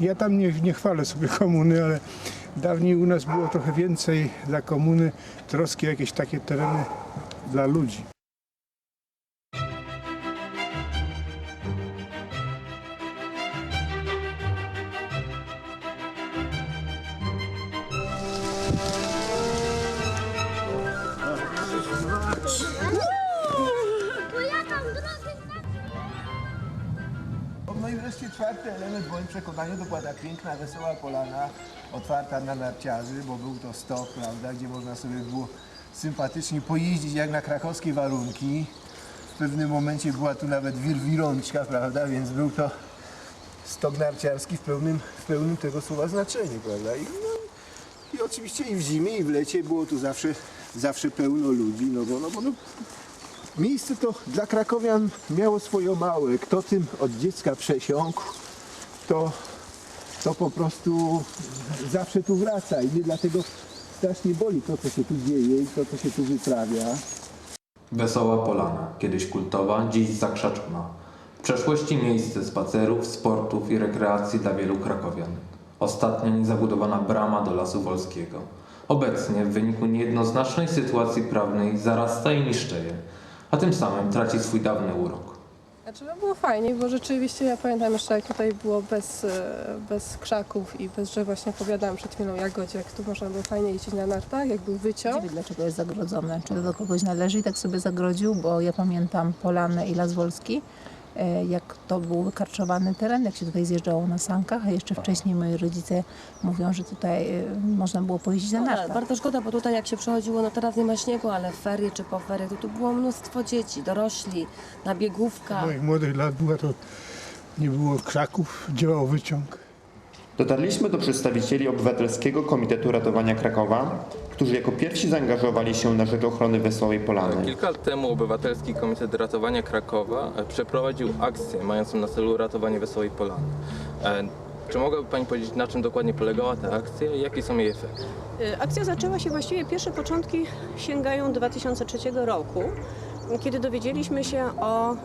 ja tam nie, nie chwalę sobie komuny, ale dawniej u nas było trochę więcej dla komuny troski o jakieś takie tereny dla ludzi. Czwarty element w moim przekonaniu to była ta piękna, wesoła polana otwarta na narciarzy, bo był to stok, prawda, gdzie można sobie było sympatycznie pojeździć jak na krakowskie warunki. W pewnym momencie była tu nawet wirwirączka, prawda, więc był to stok narciarski w pełnym, w pełnym tego słowa znaczeniu, prawda. I, no, i oczywiście i w zimie, i w lecie było tu zawsze, zawsze pełno ludzi, no bo, no bo no, Miejsce to dla krakowian miało swoje małe. Kto tym od dziecka przesiąkł, to, to po prostu zawsze tu wraca i mnie dlatego strasznie boli to, co się tu dzieje i to, co się tu wyprawia. Wesoła Polana, kiedyś kultowa, dziś zakrzaczona. W przeszłości miejsce spacerów, sportów i rekreacji dla wielu krakowian. Ostatnia niezabudowana brama do Lasu Wolskiego. Obecnie w wyniku niejednoznacznej sytuacji prawnej zarasta i niszczeje, a tym samym traci swój dawny urok. Znaczy no było fajnie, bo rzeczywiście ja pamiętam jeszcze jak tutaj było bez, e, bez krzaków i bez drzew, właśnie opowiadałam przed chwilą Jagodzie, jak tu można było fajnie jeździć na nartach, jak był wyciąg. Dziwię, dlaczego jest zagrodzone. Czy do kogoś należy i tak sobie zagrodził, bo ja pamiętam Polanę i Las Wolski, jak to był wykarczowany teren, jak się tutaj zjeżdżało na sankach, a jeszcze wcześniej moi rodzice mówią, że tutaj e, można było pojeździć na No, nartach. bardzo szkoda, bo tutaj jak się przechodziło, no teraz nie ma śniegu, ale w ferie czy po ferie, to tu było mnóstwo dzieci, dorośli, na biegówkach. Moich młodych lat była to nie było krzaków, działał wyciąg. Dotarliśmy do przedstawicieli Obywatelskiego Komitetu Ratowania Krakowa, którzy jako pierwsi zaangażowali się na rzecz ochrony Wesołej Polany. Kilka lat temu Obywatelski Komitet Ratowania Krakowa e, przeprowadził akcję mającą na celu ratowanie Wesołej Polany. E, Czy mogłaby Pani powiedzieć, na czym dokładnie polegała ta akcja i jakie są jej efekty? Y, Akcja zaczęła się właściwie, pierwsze początki sięgają 2003 roku, kiedy dowiedzieliśmy się o y,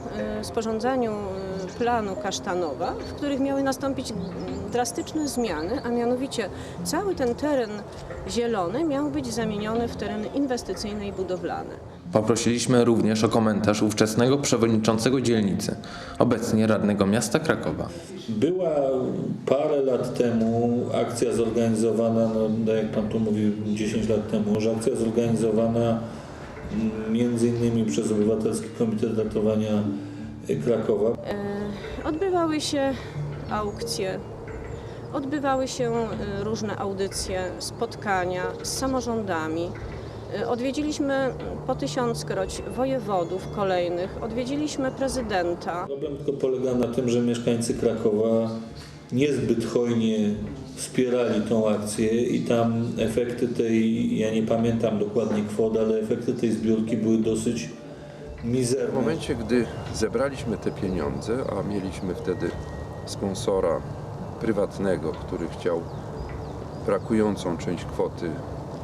sporządzaniu y, planu Kasztanowa, w których miały nastąpić drastyczne zmiany, a mianowicie cały ten teren zielony miał być zamieniony w teren inwestycyjny i budowlany. Poprosiliśmy również o komentarz ówczesnego przewodniczącego dzielnicy, obecnie radnego miasta Krakowa. Była parę lat temu akcja zorganizowana, no, tak jak Pan tu mówił 10 lat temu, że akcja zorganizowana między innymi przez Obywatelski Komitet Ratowania Krakowa. Y, Odbywały się aukcje, odbywały się y, różne audycje, spotkania z samorządami. Odwiedziliśmy po tysiąckroć wojewodów kolejnych, odwiedziliśmy prezydenta. Problem tylko polega na tym, że mieszkańcy Krakowa niezbyt hojnie wspierali tą akcję i tam efekty tej, ja nie pamiętam dokładnie kwot, ale efekty tej zbiórki były dosyć mizerne. W momencie, gdy zebraliśmy te pieniądze, a mieliśmy wtedy sponsora prywatnego, który chciał brakującą część kwoty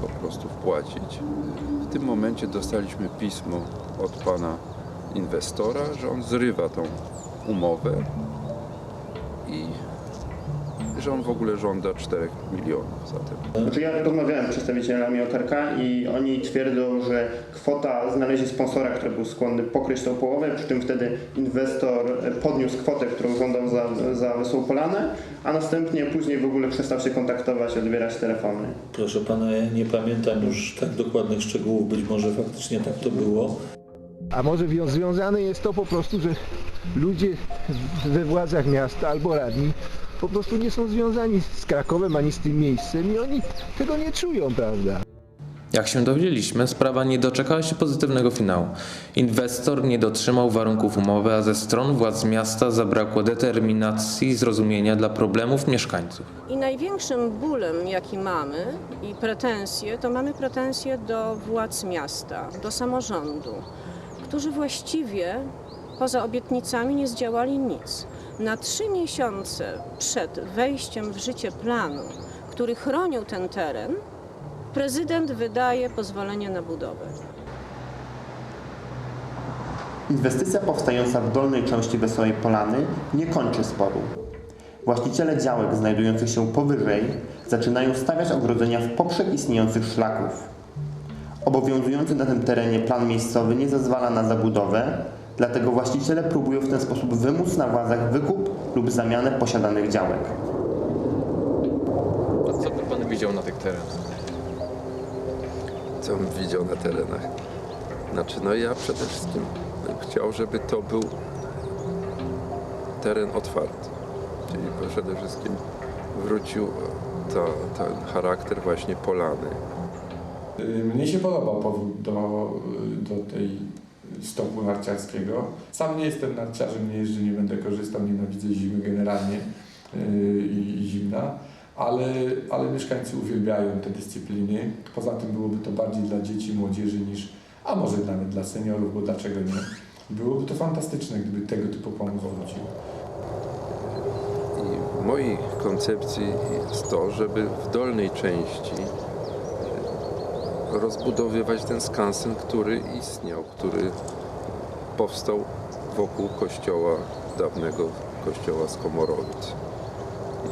po prostu wpłacić, w tym momencie dostaliśmy pismo od pana inwestora, że on zrywa tą umowę i że on w ogóle żąda 4 milionów za ten Znaczy ja rozmawiałem z przedstawicielami OTRK i oni twierdzą, że kwota znaleźli sponsora, który był skłonny pokryć tą połowę, przy czym wtedy inwestor podniósł kwotę, którą żądał za, za Wesołą Polanę, a następnie później w ogóle przestał się kontaktować, odbierać telefony. Proszę pana, ja nie pamiętam już tak dokładnych szczegółów, być może faktycznie tak to było. A może wią- związane jest to po prostu, że ludzie we władzach miasta albo radni po prostu nie są związani z Krakowem ani z tym miejscem i oni tego nie czują, prawda? Jak się dowiedzieliśmy, sprawa nie doczekała się pozytywnego finału. Inwestor nie dotrzymał warunków umowy, a ze stron władz miasta zabrakło determinacji i zrozumienia dla problemów mieszkańców. I największym bólem, jaki mamy i pretensje, to mamy pretensje do władz miasta, do samorządu, którzy właściwie poza obietnicami nie zdziałali nic. Na trzy miesiące przed wejściem w życie planu, który chronił ten teren, prezydent wydaje pozwolenie na budowę. Inwestycja powstająca w dolnej części Wesołej Polany nie kończy sporu. Właściciele działek znajdujących się powyżej zaczynają stawiać ogrodzenia w poprzek istniejących szlaków. Obowiązujący na tym terenie plan miejscowy nie zezwala na zabudowę, dlatego właściciele próbują w ten sposób wymóc na władzach wykup lub zamianę posiadanych działek. A co by pan widział na tych terenach? co bym widział na terenach. Znaczy, no ja przede wszystkim bym chciał, żeby to był teren otwarty. Czyli przede wszystkim wrócił to, ten charakter właśnie polany. Y, Mnie się podobał powrót do, do tej stopu narciarskiego. Sam nie jestem narciarzem, nie jeżdżę, nie będę korzystał, nienawidzę zimy generalnie yy, i, zimna, ale, ale mieszkańcy uwielbiają te dyscypliny. Poza tym byłoby to bardziej dla dzieci, młodzieży niż, a może nawet dla seniorów, bo dlaczego nie? Byłoby to fantastyczne, gdyby tego typu pomysł wrócił. I w mojej koncepcji jest to, żeby w dolnej części rozbudowywać ten skansen, który istniał, który powstał wokół kościoła, dawnego kościoła z Komorowic.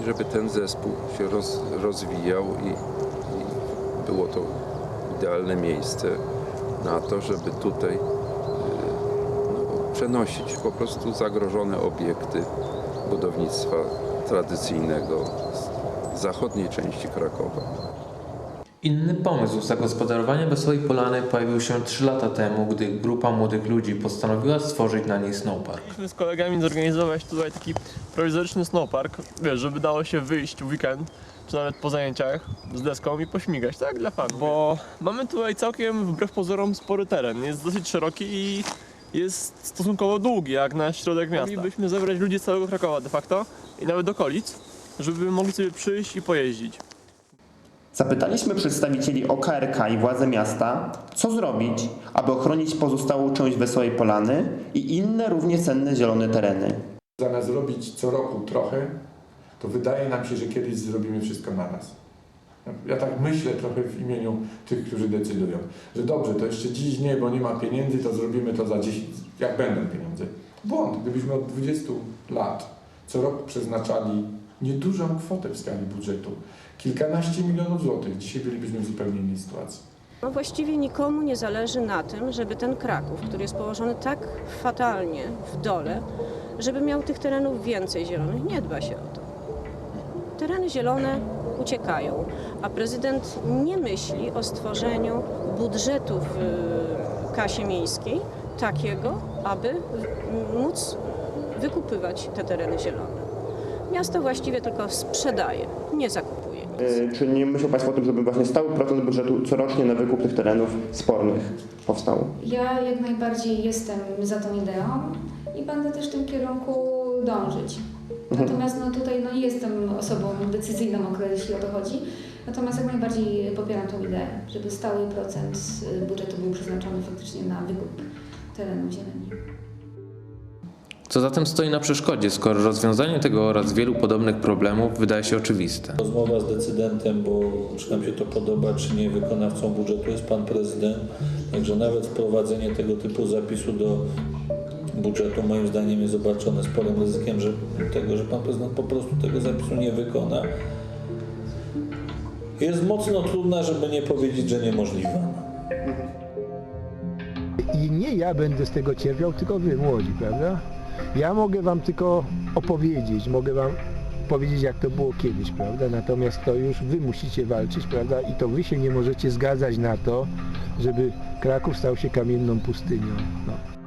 I żeby ten zespół się roz, rozwijał i, i było to idealne miejsce na to, żeby tutaj y, no, przenosić po prostu zagrożone obiekty budownictwa tradycyjnego z zachodniej części Krakowa. Inny pomysł zagospodarowania Wesołej Polany pojawił się 3 lata temu, gdy grupa młodych ludzi postanowiła stworzyć na niej snowpark. Chcieliśmy z kolegami zorganizować tutaj taki prowizoryczny snowpark, wiesz, żeby dało się wyjść w weekend, czy nawet po zajęciach z deską i pośmigać, tak, dla fanów. Bo mamy tutaj całkiem, wbrew pozorom, spory teren, jest dosyć szeroki i jest stosunkowo długi, jak na środek miasta. Moglibyśmy zebrać ludzi z całego Krakowa de facto i nawet okolic, żeby mogli sobie przyjść i pojeździć. Zapytaliśmy przedstawicieli OKRK i władze miasta, co zrobić, aby ochronić pozostałą część Wesołej Polany i inne równie cenne zielone tereny. Zamiast robić co roku trochę, to wydaje nam się, że kiedyś zrobimy wszystko naraz. Ja tak myślę trochę w imieniu tych, którzy decydują, że dobrze, to jeszcze dziś nie, bo nie ma pieniędzy, to zrobimy to za 10, jak będą pieniądze. Błąd, gdybyśmy od 20 lat co roku przeznaczali niedużą kwotę w skali budżetu, kilkanaście milionów złotych, dzisiaj bylibyśmy w zupełnie innej sytuacji. No właściwie nikomu nie zależy na tym, żeby ten Kraków, który jest położony tak fatalnie w dole, żeby miał tych terenów więcej zielonych. Nie dba się o to. Tereny zielone uciekają, a prezydent nie myśli o stworzeniu budżetu w y, kasie miejskiej takiego, aby móc wykupywać te tereny zielone. Miasto właściwie tylko sprzedaje, nie zakupuje nic. Yy, Czy nie myślą Państwo o tym, żeby właśnie stały procent budżetu corocznie na wykup tych terenów spornych powstał? Ja jak najbardziej jestem za tą ideą i będę też w tym kierunku dążyć. Natomiast no, tutaj no, nie jestem osobą decyzyjną, jeśli o to chodzi. Natomiast jak najbardziej popieram tą ideę, żeby stały procent y, budżetu był przeznaczony faktycznie na wykup terenu zieleni. Co zatem stoi na przeszkodzie, skoro rozwiązanie tego oraz wielu podobnych problemów wydaje się oczywiste? Rozmowa z decydentem, bo czy nam się to podoba, czy nie, wykonawcą budżetu jest pan prezydent. Także nawet wprowadzenie tego typu zapisu do budżetu moim zdaniem jest obarczone sporym ryzykiem, że tego, że pan prezydent po prostu tego zapisu nie wykona. Jest mocno trudna, żeby nie powiedzieć, że niemożliwa. I nie ja będę z tego cierpiał, tylko wy młodzi, prawda? Ja mogę wam tylko opowiedzieć, mogę wam powiedzieć jak to było kiedyś, prawda? Natomiast to już wy musicie walczyć, prawda? I to wy się nie możecie zgadzać na to, żeby Kraków stał się kamienną pustynią. No.